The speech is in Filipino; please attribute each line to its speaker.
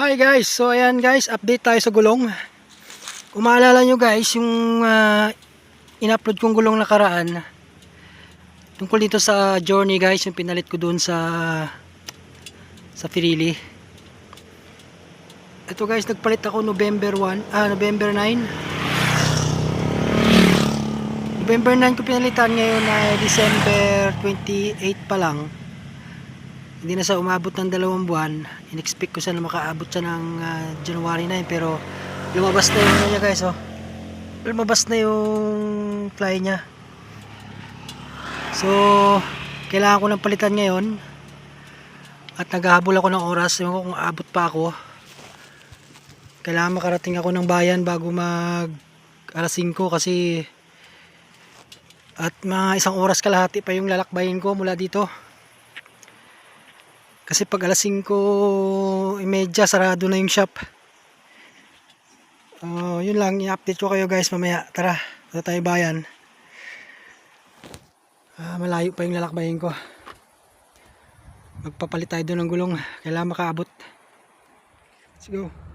Speaker 1: Hi guys, so ayan guys, update tayo sa gulong. Kung maalala nyo guys, yung ah, in-upload kong gulong nakaraan, tungkol dito sa journey guys, yung pinalit ko doon sa sa Pirili. Ito guys, nagpalit ako November 1, ah November 9. November 9 ko pinalitan ngayon na December 28 pa lang hindi na siya umabot ng dalawang buwan. In-expect ko siya na makaabot siya ng ah, January 9 pero lumabas na yung ano niya guys oh. Lumabas na yung fly niya. So kailangan ko ng palitan ngayon. At naghahabol ako ng oras. Ko kung abot pa ako. Kailangan makarating ako ng bayan bago mag alas 5 kasi at mga isang oras kalahati pa yung lalakbayin ko mula dito kasi pag alas 5 imedya sarado na yung shop. Oh, yun lang i-update ko kayo guys mamaya. Tara, punta tayo bayan. Ah, malayo pa yung lalakbayin ko. Magpapalit tayo doon ng gulong. Kailangan makaabot. Let's go.